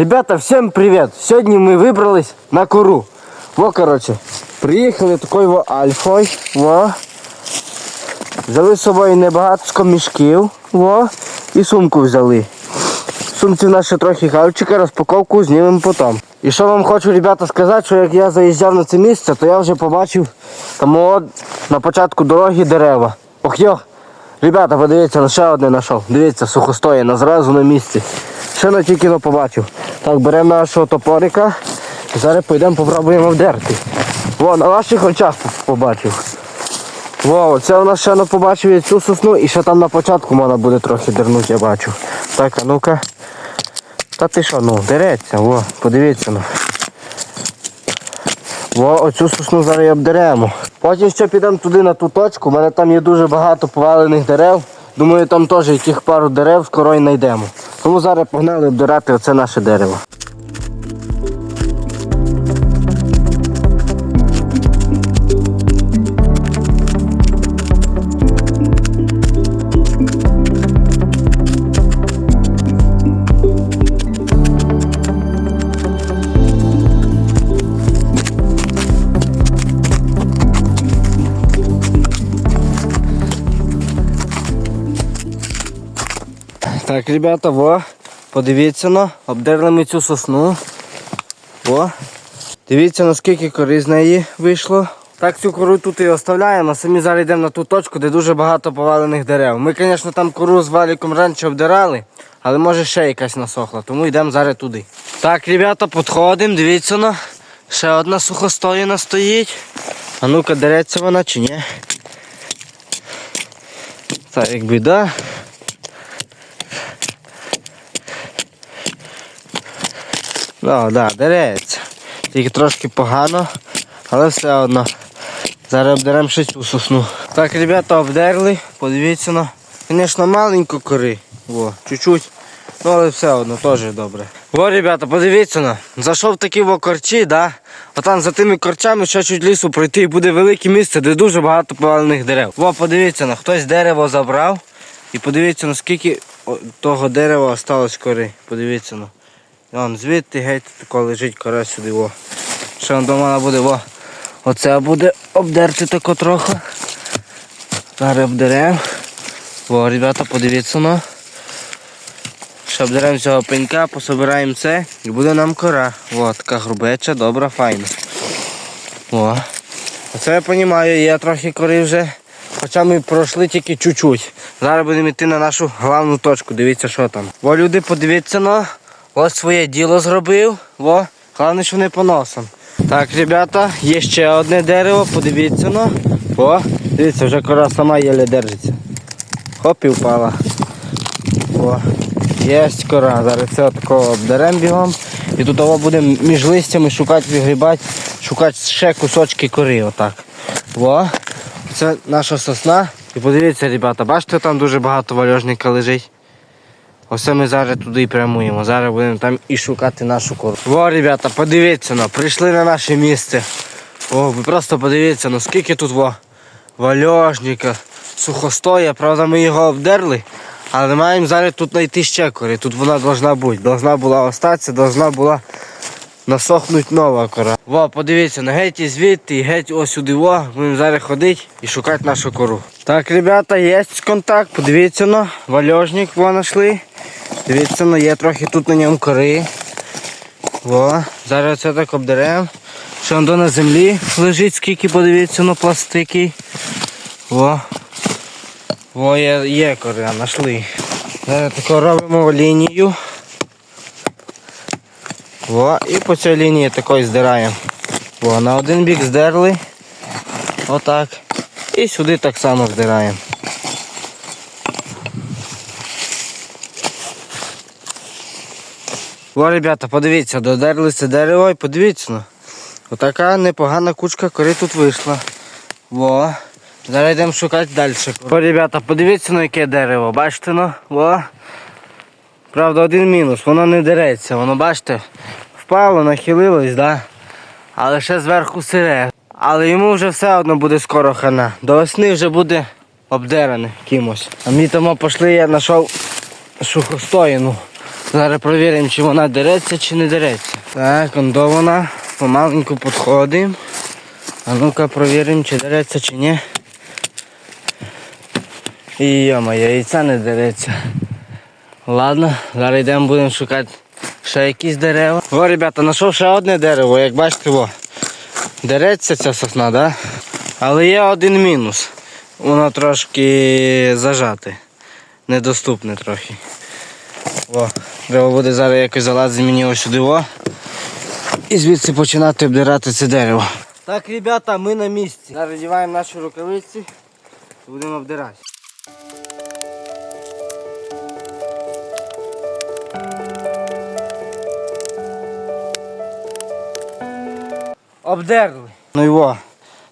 Ребята, всем привет! Сьогодні ми вибрались на кору. Во, короче, приїхали такою альфою. Во. Взяли з собою небагато мішків. Во. І сумку взяли. Сумці в нас ще трохи хавчика, розпаковку знімемо потім. І що вам хочу, ребята, сказати, що як я заїжджав на це місце, то я вже побачив там от на початку дороги дерева. Ох йо! Ребята, подивіться, ще одне знайшов. Дивіться, сухостоє, на зразу на місці. Ще на тільки но побачив. Так, беремо нашого топорика. Зараз підемо попробуємо вдерти. Во, на ваших очах побачив. Во, це у нас ще не побачив цю сосну і ще там на початку можна буде трохи дернути, я бачу. Так, а ну-ка. Та ти що, ну, дереться, во, подивіться ну. Во, оцю сосну зараз і обдеремо. Потім ще підемо туди на ту точку. У мене там є дуже багато повалених дерев. Думаю, там теж яких пару дерев скоро й знайдемо. Тому зараз погнали обдирати оце наше дерево. Так, ребята, во, подивіться на, обдерли ми цю сосну. Во. Дивіться, наскільки кори з неї вийшло. Так цю кору тут і оставляємо, а самі зараз йдемо на ту точку, де дуже багато повалених дерев. Ми, звісно, там кору з валіком раніше обдирали, але може ще якась насохла, тому йдемо зараз туди. Так, ребята, підходимо, дивіться на. Ще одна сухостоїна стоїть. А ну-ка, дереться вона чи ні? Так, якби да. Ну, да, дереться. Тільки трошки погано, але все одно. Зараз обдеремо ще цю сосну. Так, ребята, обдерли, подивіться на. Звісно, маленько кори. Во, чуть-чуть. Ну, але все одно теж добре. Во, ребята, подивіться на. Зайшов такі во корчі, да? А там за тими корчами ще чуть лісу пройти і буде велике місце, де дуже багато повалених дерев. Во, подивіться на, хтось дерево забрав. І подивіться, наскільки о, того дерева осталось кори. Подивіться на. Вон звідти геть тако лежить кора сюди. О. Ще до мене буде. О. Оце буде обдерти тако трохи. Зараз обдеремо. О, ребята, подивіться на. Ще обдеремо цього пенька, пособираємо це і буде нам кора. О, така грубеча, добра, файна. О. Оце я розумію, є трохи кори вже. Хоча ми пройшли тільки чуть-чуть. Зараз будемо йти на нашу головну точку, дивіться, що там. О, люди, подивіться на. Ось своє діло зробив. Во, головне, що не по носам. Так, ребята, є ще одне дерево, подивіться на. О, дивіться, вже кора сама єле держиться. Хоп і впала. О, є кора. Зараз це такого обдеремо бігом. І тут будемо між листями шукати, вигрібати, шукати ще кусочки кори. Отак. Во. Це наша сосна. І подивіться, ребята, бачите, там дуже багато вальожника лежить. Оце ми зараз туди і прямуємо. Зараз будемо там і шукати нашу кору. Во, ребята, подивіться, ну, прийшли на наше місце. О, ви просто подивіться, ну скільки тут во вальожника, сухостоя. Правда, ми його обдерли, але маємо зараз тут знайти ще кори. Тут вона должна бути. Должна була остатися, должна була насохнути нова кора. Во, подивіться, на геть і звідти, і геть ось сюди во. Будемо зараз ходити і шукати нашу кору. Так, ребята, є контакт, подивіться на, вальожник во знайшли. Дивіться, ну є трохи тут на ньому кори. Во, зараз це так обдеремо. Воно на землі лежить, скільки подивіться, ну пластики. Во. Во, є, є кори, знайшли. Зараз тако робимо лінію. Во, і по цій лінії такої здираємо. Во, на один бік здерли. Отак. І сюди так само здираємо. О, ребята, подивіться, додерли це дерево і подивіться. ну. Отака непогана кучка кори тут вийшла. Во. Зараз йдемо шукати далі. О, ребята, подивіться на яке дерево. Бачите ну? Во. Правда, один мінус, воно не дереться, воно бачите, впало, нахилилось, да? але ще зверху сире. Але йому вже все одно буде скоро хана. До весни вже буде обдеране кимось. А ми тому пішли, я знайшов сухостоїну. Зараз перевіримо, чи вона дереться, чи не дереться. Так, он до вона. Помаленьку підходимо. А ну-ка перевіримо, чи дереться, чи ні. І йо-моє, яйця не дереться. Ладно, зараз йдемо будемо шукати ще якісь дерева. О, ребята, знайшов ще одне дерево, як бачите, о. Дереться ця сосна, да? Але є один мінус. Воно трошки зажате. Недоступне трохи. О, треба буде зараз якось залазити мені ось сюди. О. І звідси починати обдирати це дерево. Так, ребята, ми на місці. Зараз одягаємо наші рукавиці і будемо обдирати. Обдерли. Ну його.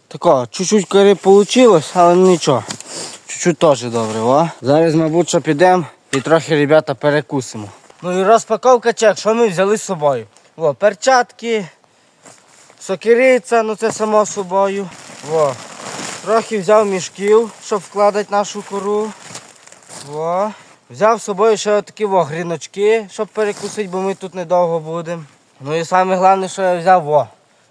Тако, чуть-чуть кори вийшло, але нічого. Чуть-чуть теж добре, о. Зараз, мабуть, що підемо і трохи, ребята, перекусимо. Ну і розпаковка чек, що ми взяли з собою. О, перчатки, сокириця, ну це само собою. О. Трохи взяв мішків, щоб вкладати нашу кору. О. Взяв з собою ще такі о, гріночки, щоб перекусити, бо ми тут недовго будемо. Ну і саме головне, що я взяв, о,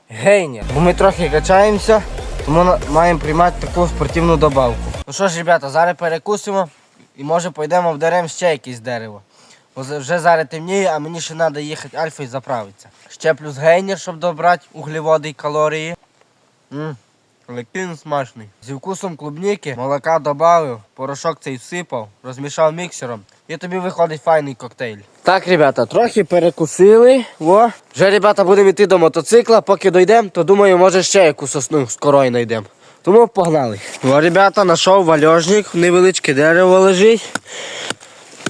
гейнер. Бо ми трохи качаємося, тому маємо приймати таку спортивну добавку. Ну що ж, ребята, зараз перекусимо і може пойдемо вдаремо ще якесь дерево. Бо вже зараз темніє, а мені ще треба їхати альфа і заправитися. Ще плюс гейнер, щоб добрати углеводи і калорії. М, який смачний. Зі вкусом клубніки, молока додав, порошок цей всипав, розмішав міксером. І тобі виходить файний коктейль. Так, ребята, трохи перекусили. О. Вже, ребята, будемо йти до мотоцикла. Поки дійдемо, то думаю, може ще якусь сосну скорой знайдемо. Тому погнали. О, ребята, знайшов вальожник, невеличке дерево лежить.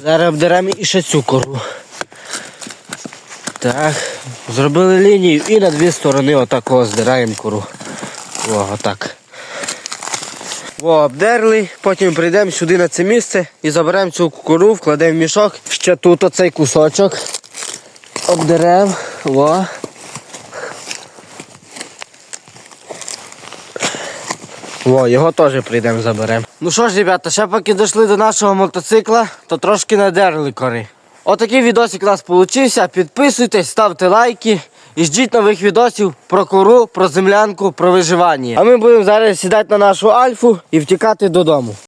Зараз обдеремо і ще цю кору. Так, зробили лінію і на дві сторони отакого здираємо кору. О, отак. О, обдерли, потім прийдемо сюди на це місце і заберемо цю кору, вкладемо в мішок. Ще тут оцей кусочок. Обдеремо. О, його теж прийдемо заберемо. Ну що ж, ребята, ще поки дійшли до нашого мотоцикла, то трошки надерли кори. Отакий відосик у нас вийшов. Підписуйтесь, ставте лайки і ждіть нових відосів про кору, про землянку, про виживання. А ми будемо зараз сідати на нашу альфу і втікати додому.